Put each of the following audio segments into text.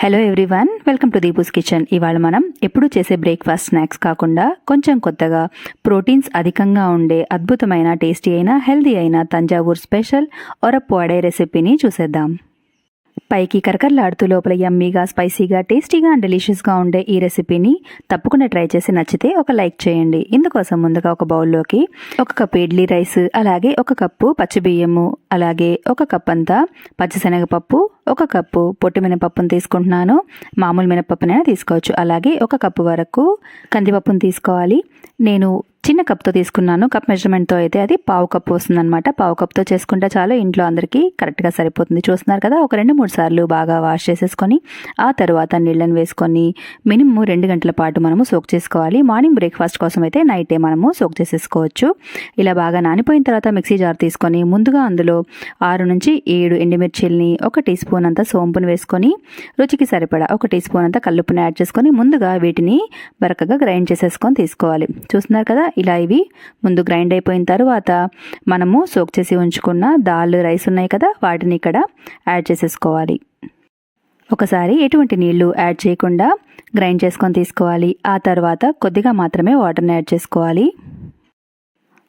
Hello everyone welcome to Deepu's kitchen ఇవాళ మనం ఎప్పుడు చేసే బ్రేక్ఫాస్ట్ స్నాక్స్ కాకుండా కొంచెం కొత్తగా ప్రోటీన్స్ అధికంగా ఉండే అద్భుతమైన టేస్టీ అయిన హెల్దీ అయిన తంజావూర్ స్పెషల్ ఒరప్పు అడే రెసిపీని చూసేద్దాం. పైకి కరకరలాడుతూ లోపల యమ్మీగా స్పైసీగా టేస్టీగా అండ్ డెలిషియస్గా ఉండే ఈ రెసిపీని తప్పకుండా ట్రై చేసి నచ్చితే ఒక లైక్ చేయండి. ఇందుకోసం ముందుగా ఒక బౌల్లోకి ఒక కప్పు ఇడ్లీ రైస్ అలాగే ఒక కప్పు పచ్చి బియ్యము అలాగే ఒక కప్ అంతా పచ్చిశనగపప్పు ఒక కప్పు పొట్టి మినపప్పును తీసుకుంటున్నాను. మామూలు మినపప్పునైనా తీసుకోవచ్చు. అలాగే ఒక కప్పు వరకు కందిపప్పును తీసుకోవాలి. నేను చిన్న కప్తో తీసుకున్నాను. కప్ మెజర్మెంట్తో అయితే అది పావు కప్ వస్తుందన్నమాట. పావు కప్తో చేసుకుంటే చాలు ఇంట్లో అందరికీ కరెక్ట్గా సరిపోతుంది. చూస్తున్నారు కదా ఒక రెండు మూడు సార్లు బాగా వాష్ చేసేసుకొని ఆ తర్వాత నీళ్ళని వేసుకొని మినిమం రెండు గంటల పాటు మనము సోక్ చేసుకోవాలి. మార్నింగ్ బ్రేక్ఫాస్ట్ కోసం అయితే నైటే మనము సోక్ చేసేసుకోవచ్చు. ఇలా బాగా నానిపోయిన తర్వాత మిక్సీ జార్ తీసుకొని ముందుగా అందులో ఆరు నుంచి ఏడు ఎండుమిర్చిల్ని ఒక టీ స్పూన్ అంత సోంపును వేసుకొని రుచికి సరిపడా ఒక టీ స్పూన్ అంత కల్లుపుని యాడ్ చేసుకొని ముందుగా వీటిని బరకగా గ్రైండ్ చేసేసుకొని తీసుకోవాలి. చూస్తున్నారు కదా ఇలా ఇవి. ముందు గ్రైండ్ అయిపోయిన తర్వాత మనము సోక్ చేసి ఉంచుకున్న దాల్ రైస్ ఉన్నాయి కదా వాటిని ఇక్కడ యాడ్ చేసేసుకోవాలి. ఒకసారి ఎటువంటి నీళ్ళు యాడ్ చేయకుండా గ్రైండ్ చేసుకొని తీసుకోవాలి. ఆ తర్వాత కొద్దిగా మాత్రమే వాటర్ని యాడ్ చేసుకోవాలి.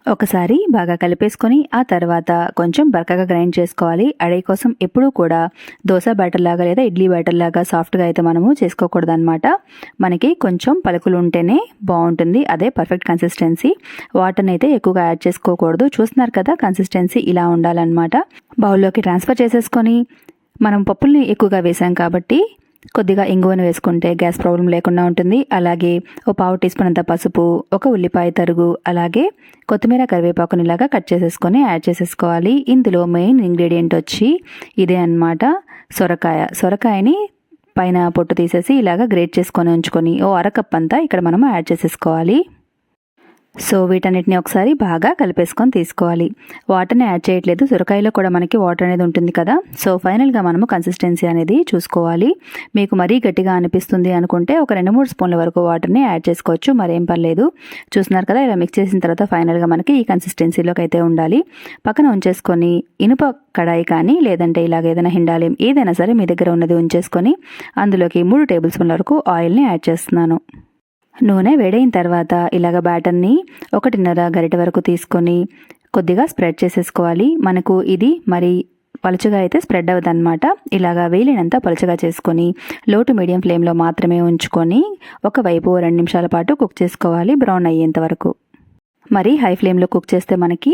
ఒకసారి బాగా కలిపేసుకొని ఆ తర్వాత కొంచెం బరకగా గ్రైండ్ చేసుకోవాలి. అడై కోసం ఎప్పుడూ కూడా దోశ బ్యాటర్ లాగా లేదా ఇడ్లీ బ్యాటర్ లాగా సాఫ్ట్గా అయితే మనము చేసుకోకూడదు అనమాట మనకి కొంచెం పలుకులు ఉంటేనే బాగుంటుంది. అదే పర్ఫెక్ట్ కన్సిస్టెన్సీ. వాటర్ని అయితే ఎక్కువగా యాడ్ చేసుకోకూడదు. చూస్తున్నారు కదా కన్సిస్టెన్సీ ఇలా ఉండాలన్నమాట. బౌల్లోకి ట్రాన్స్ఫర్ చేసేసుకొని మనం పప్పుల్ని ఎక్కువగా వేసాం కాబట్టి కొద్దిగా ఇంగువను వేసుకుంటే గ్యాస్ ప్రాబ్లం లేకుండా ఉంటుంది. అలాగే ఓ పావు టీ స్పూన్ అంత పసుపు ఒక ఉల్లిపాయ తరుగు అలాగే కొత్తిమీర కరివేపాకుని ఇలాగా కట్ చేసేసుకొని యాడ్ చేసేసుకోవాలి. ఇందులో మెయిన్ ఇంగ్రీడియంట్ వచ్చి ఇదే అనమాట సొరకాయ. సొరకాయని పైన పొట్టు తీసేసి ఇలాగ గ్రేట్ చేసుకొని ఉంచుకొని ఓ అరకప్ అంతా ఇక్కడ మనం యాడ్ చేసేసుకోవాలి. సో వీటన్నిటిని ఒకసారి బాగా కలిపేసుకొని తీసుకోవాలి. వాటర్ని యాడ్ చేయట్లేదు. సొరకాయలో కూడా మనకి వాటర్ అనేది ఉంటుంది కదా. సో ఫైనల్గా మనము కన్సిస్టెన్సీ అనేది చూసుకోవాలి. మీకు మరీ గట్టిగా అనిపిస్తుంది అనుకుంటే ఒక రెండు మూడు స్పూన్ల వరకు వాటర్ని యాడ్ చేసుకోవచ్చు. మరేం పర్లేదు. చూస్తున్నారు కదా ఇలా మిక్స్ చేసిన తర్వాత ఫైనల్గా మనకి ఈ కన్సిస్టెన్సీలోకి అయితే ఉండాలి. పక్కన ఉంచేసుకొని ఇనుప కడాయి కానీ లేదంటే ఇలాగ ఏదైనా హిండాలి ఏదైనా సరే మీ దగ్గర ఉన్నది ఉంచేసుకొని అందులోకి మూడు టేబుల్ స్పూన్ల వరకు ఆయిల్ని యాడ్ చేస్తున్నాను. నూనె వేడైన తర్వాత ఇలాగ బ్యాటర్ని ఒకటిన్నర గరిట వరకు తీసుకొని కొద్దిగా స్ప్రెడ్ చేసేసుకోవాలి. మనకు ఇది మరి పలుచగా అయితే స్ప్రెడ్ అవ్వదన్నమాట. ఇలాగా వేలినంత పలుచగా చేసుకొని లో టు మీడియం ఫ్లేమ్లో మాత్రమే ఉంచుకొని ఒకవైపు రెండు నిమిషాల పాటు కుక్ చేసుకోవాలి. బ్రౌన్ అయ్యేంత వరకు. మరి హై ఫ్లేమ్లో కుక్ చేస్తే మనకి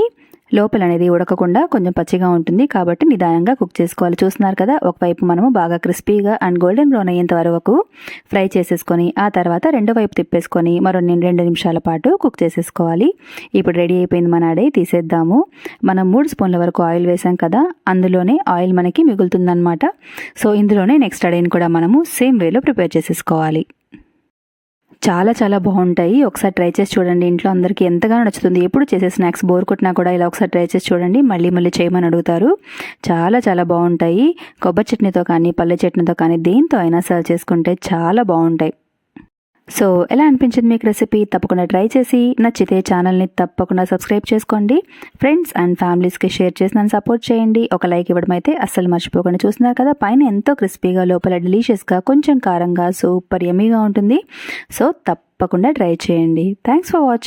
లోపల అనేది ఉడకకుండా కొంచెం పచ్చిగా ఉంటుంది కాబట్టి నిదానంగా కుక్ చేసుకోవాలి. చూస్తున్నారు కదా ఒకవైపు మనము బాగా క్రిస్పీగా అండ్ గోల్డెన్ బ్రౌన్ అయ్యేంత వరకు ఫ్రై చేసేసుకొని ఆ తర్వాత రెండో వైపు తిప్పేసుకొని మరో రెండు నిమిషాల పాటు కుక్ చేసేసుకోవాలి. ఇప్పుడు రెడీ అయిపోయింది మన అడే తీసేద్దాము. మనం మూడు స్పూన్ల వరకు ఆయిల్ వేసాం కదా అందులోనే ఆయిల్ మనకి మిగులుతుందనమాట సో ఇందులోనే నెక్స్ట్ అడేని కూడా మనము సేమ్ వేలో ప్రిపేర్ చేసేసుకోవాలి. చాలా చాలా బాగుంటాయి. ఒకసారి ట్రై చేసి చూడండి. ఇంట్లో అందరికీ ఎంతగానో నచ్చుతుంది. ఎప్పుడు చేసే స్నాక్స్ బోర్ కొట్టినా కూడా ఇలా ఒకసారి ట్రై చేసి చూడండి. మళ్ళీ మళ్ళీ చేయమని అడుగుతారు. చాలా చాలా బాగుంటాయి. కొబ్బరి చట్నీతో కానీ పల్లె చట్నీతో కానీ దేంతో అయినా సర్వ్ చేసుకుంటే చాలా బాగుంటాయి. సో ఎలా అనిపించింది మీకు రెసిపీ తప్పకుండా ట్రై చేసి నచ్చితే ఛానల్ని తప్పకుండా సబ్స్క్రైబ్ చేసుకోండి. ఫ్రెండ్స్ అండ్ ఫ్యామిలీస్కి షేర్ చేసి నన్ను సపోర్ట్ చేయండి. ఒక లైక్ ఇవ్వడం అయితే అస్సలు మర్చిపోకుండా చూస్తున్నారు కదా పైన ఎంతో క్రిస్పీగా లోపల డెలీషియస్గా కొంచెం కారంగా సూపర్ ఎమీగా ఉంటుంది. సో తప్పకుండా ట్రై చేయండి. Thanks for watching